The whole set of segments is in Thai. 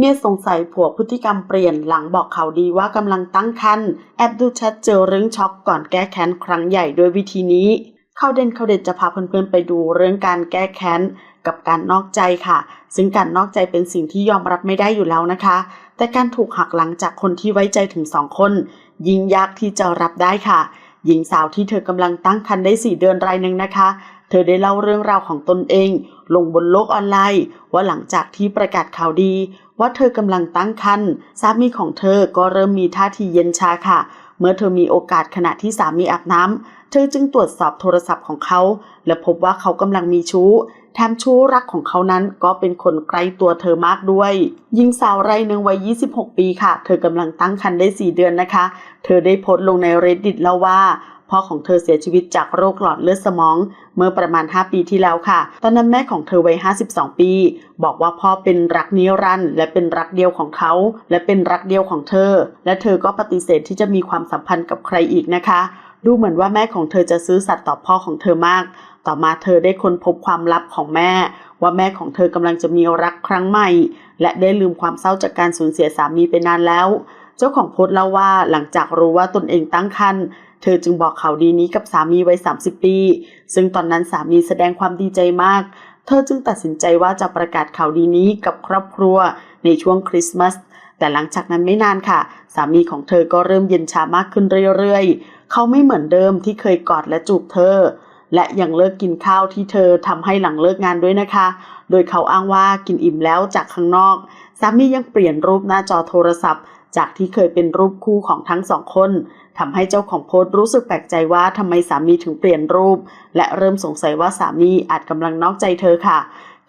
เมียสงสัยผัวพฤติกรรมเปลี่ยนหลังบอกข่าวดีว่ากำลังตั้งครรภ์แอบดูแชทเจอเรื่องช็อกก่อนแก้แค้นครั้งใหญ่ด้วยวิธีนี้ข่าวเด่นข่าวเด็ดจะพาเพื่อนๆไปดูเรื่องการแก้แค้นกับการนอกใจค่ะ ซึ่งการนอกใจเป็นสิ่งที่ยอมรับไม่ได้อยู่แล้วนะคะ แต่การถูกหักหลังจากคนที่ไว้ใจถึงสองคน ยิ่งยากที่จะรับได้ค่ะ หญิงสาวที่เธอกำลังตั้งครรภ์ได้สี่เดือนรายหนึ่งนะคะ เธอได้เล่าเรื่องราวของตนเอง ลงบนโลกออนไลน์ ว่าหลังจากที่ประกาศข่าวดี ว่าเธอกำลังตั้งครรภ์สามีของเธอก็เริ่มมีท่าทีเย็นชาค่ะ เมื่อเธอมีโอกาสขณะที่สามีอาบน้ำเธอจึงตรวจสอบโทรศัพท์ของเขา และพบว่าเขากำลังมีชู้แถมชู้รักของเขานั้นก็เป็นคนใกล้ตัวเธอมากด้วยหญิงสาวรายหนึ่งวัย 26 ปีค่ะ เธอกำลังตั้งครรภ์ได้ 4 เดือนนะคะ เธอได้โพสต์ลงใน reddit เล่าว่า พ่อของเธอเสียชีวิตจากโรคหลอดเลือดสมอง เมื่อประมาณ 5 ปีที่แล้วค่ะ ตอนนั้นแม่ของเธอวัย 52 ปี บอกว่าพ่อเป็นรักนิรันด์และเป็นรักเดียวของเขา และเป็นรักเดียวของเธอ และเธอก็ปฏิเสธที่จะมีความสัมพันธ์กับใครอีกนะคะ ดูเหมือนว่าแม่ของเธอจะซื้อสัตย์ต่อพ่อของเธอมาก ต่อมาเธอได้ค้นพบความลับของแม่ ว่าแม่ของเธอกำลังจะมีรักครั้งใหม่ และได้ลืมความเศร้าจากการสูญเสียสามีไปนานแล้ว เจ้าของโพสต์เล่าว่าหลังจากรู้ว่าตนเองตั้งครรภ์ เธอจึงบอกข่าวดีนี้กับสามีวัย 30 ปี ซึ่งตอนนั้นสามีแสดงความดีใจมาก เธอจึงตัดสินใจว่าจะประกาศข่าวดีนี้กับครอบครัวในช่วงคริสต์มาส แต่หลังจากนั้นไม่นานค่ะ สามีของเธอก็เริ่มเย็นชามากขึ้นเรื่อยๆ เขาไม่เหมือนเดิมที่เคยกอดและจูบเธอ และยังเลิกกินข้าวที่เธอทำให้หลังเลิกงานด้วยนะคะ โดยเขาอ้างว่ากินอิ่มแล้วจากข้างนอก สามียังเปลี่ยนรูปหน้าจอโทรศัพท์ จากที่เคยเป็นรูปคู่ของทั้งสองคนทำให้เจ้าของโพสต์รู้สึกแปลกใจว่าทำไมสามีถึงเปลี่ยนรูป และเริ่มสงสัยว่าสามีอาจกำลังนอกใจเธอค่ะ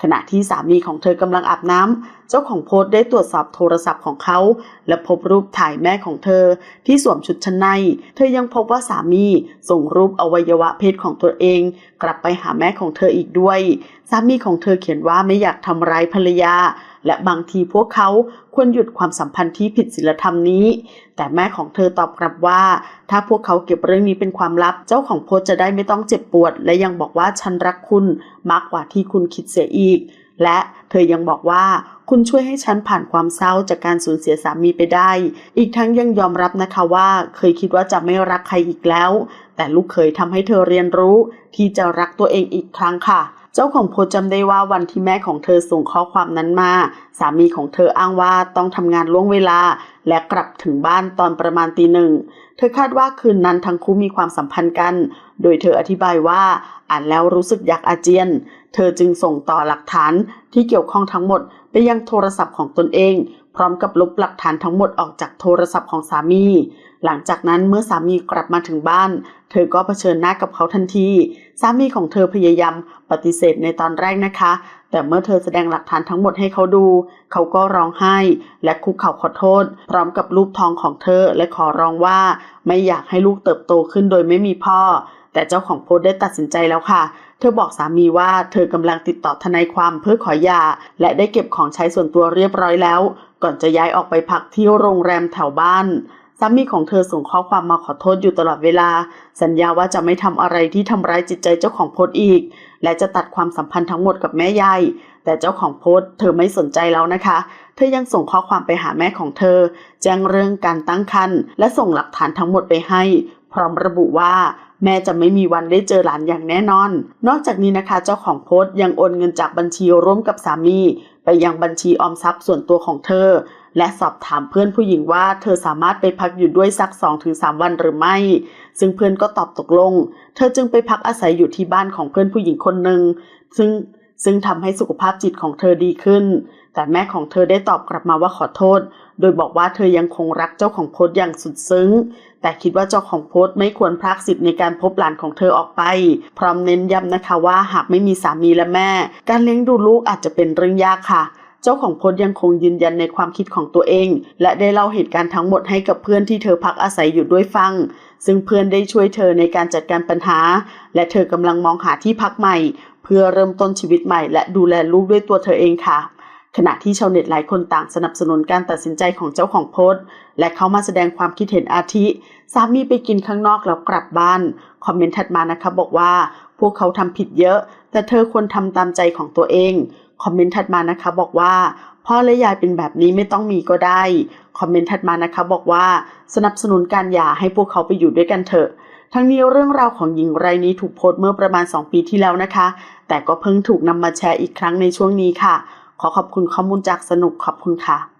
ขณะที่สามีของเธอกำลังอาบน้ำเจ้าของโพสต์ได้ตรวจสอบโทรศัพท์ของเขา และพบรูปถ่ายแม่ของเธอ ที่สวมชุดชั้นใน เธอยังพบว่าสามีส่งรูปอวัยวะเพศของตัวเอง กลับไปหาแม่ของเธออีกด้วย สามีของเธอเขียนว่าไม่อยากทำร้ายภรรยา และบางทีพวกเขาควรหยุดความสัมพันธ์ที่ผิดศีลธรรมนี้ แต่แม่ของเธอตอบกลับว่า ถ้าพวกเขาเก็บเรื่องนี้เป็นความลับ เจ้าของโพสจะได้ไม่ต้องเจ็บปวด และยังบอกว่าฉันรักคุณมากกว่าที่คุณคิดเสียอีก และเธอยังบอกว่าคุณช่วยให้ฉันผ่านความเศร้าจากการสูญเสียสามีไปได้ อีกทั้งยังยอมรับนะคะว่า เคยคิดว่าจะไม่รักใครอีกแล้ว แต่ลูกเคยทำให้เธอเรียนรู้ ที่จะรักตัวเองอีกครั้งค่ะ เจ้าของโพสจำได้ว่าวันที่แม่ของเธอส่งข้อความนั้นมา สามีของเธออ้างว่าต้องทำงานล่วงเวลา และกลับถึงบ้านตอนประมาณตีหนึ่ง เธอคาดว่าคืนนั้นทั้งคู่มีความสัมพันธ์กัน โดยเธออธิบายว่าอ่านแล้วรู้สึกอยากอาเจียน เธอจึงส่งต่อหลักฐานที่เกี่ยวข้องทั้งหมดไปยังโทรศัพท์ของตนเอง พร้อมกับลบหลักฐานทั้งหมดออกจากโทรศัพท์ของสามี หลังจากนั้นเมื่อสามีกลับมาถึงบ้าน เธอก็เผชิญหน้ากับเขาทันที สามีของเธอพยายามปฏิเสธในตอนแรกนะคะ แต่เมื่อเธอแสดงหลักฐานทั้งหมดให้เขาดู เขาก็ร้องไห้ และคุกเข่าขอโทษ พร้อมกับรูปทองของเธอและขอร้องว่า ไม่อยากให้ลูกเติบโตขึ้นโดยไม่มีพ่อ แต่เจ้าของโพสต์ได้ตัดสินใจแล้วค่ะ เธอบอกสามีว่าเธอกำลังติดต่อทนายความเพื่อขอหย่าและได้เก็บของใช้ส่วนตัวเรียบร้อยแล้ว ก่อนจะย้ายออกไปพักที่โรงแรมแถวบ้านสามีของเธอส่งข้อความมาขอโทษอยู่ตลอดเวลา สัญญาว่าจะไม่ทำอะไรที่ทำร้ายจิตใจเจ้าของโพสต์อีก และจะตัดความสัมพันธ์ทั้งหมดกับแม่ยายแต่เจ้าของโพสต์เธอไม่สนใจแล้วนะคะ เธอยังส่งข้อความไปหาแม่ของเธอ แจ้งเรื่องการตั้งครรภ์และส่งหลักฐานทั้งหมดไปให้ พร้อมระบุว่า แม่จะไม่มีวันได้เจอหลานอย่างแน่นอน นอกจากนี้นะคะ เจ้าของโพสต์ยังโอนเงินจากบัญชีร่วมกับสามี ไปยังบัญชีออมทรัพย์ส่วนตัวของเธอ และสอบถามเพื่อนผู้หญิงว่าเธอสามารถไปพักอยู่ด้วยสัก 2-3 วันหรือไม่ ซึ่งเพื่อนก็ตอบตกลง เธอจึงไปพักอาศัยอยู่ที่บ้านของเพื่อนผู้หญิงคนหนึ่งซึ่ง ซึ่งทำให้สุขภาพจิตของเธอดีขึ้น แต่แม่ของเธอได้ตอบกลับมาว่าขอโทษ โดยบอกว่าเธอยังคงรักเจ้าของโพสต์อย่างสุดซึ้ง แต่คิดว่าเจ้าของโพสต์ไม่ควรพรากสิทธิ์ในการพบหลานของเธอออกไป พร้อมเน้นย้ำนะคะว่าหากไม่มีสามีและแม่ การเลี้ยงดูลูกอาจจะเป็นเรื่องยากค่ะเจ้าของโพสต์ยังคงยืนยันในความคิดของตัวเอง และได้เล่าเหตุการณ์ทั้งหมดให้กับเพื่อนที่เธอพักอาศัยอยู่ด้วยฟัง ซึ่งเพื่อนได้ช่วยเธอในการจัดการปัญหา และเธอกำลังมองหาที่พักใหม่เพื่อเริ่มต้นชีวิตใหม่และดูแลลูกด้วยตัวเธอเองค่ะ ขณะที่ชาวเน็ตหลายคนต่างสนับสนุนการตัดสินใจของเจ้าของโพสต์ และเขามาแสดงความคิดเห็นอาทิสามีไปกินข้างนอกแล้วกลับบ้าน คอมเมนต์ถัดมานะคะบอกว่า พวกเขาทำผิดเยอะ แต่เธอควรทำตามใจของตัวเอง คอมเมนต์ถัดมานะคะบอกว่า พ่อและยายเป็นแบบนี้ไม่ต้องมีก็ได้ คอมเมนต์ถัดมานะคะบอกว่าสนับสนุนการหย่าให้พวกเขาไปอยู่ด้วยกันเถอะ ทั้งนี้เรื่องราวของหญิงรายนี้ถูกโพสต์เมื่อประมาณ 2 ปีที่แล้วนะคะ แต่ก็เพิ่งถูกนำมาแชร์อีกครั้งในช่วงนี้ค่ะ ขอขอบคุณข้อมูลจากสนุกขอบคุณค่ะ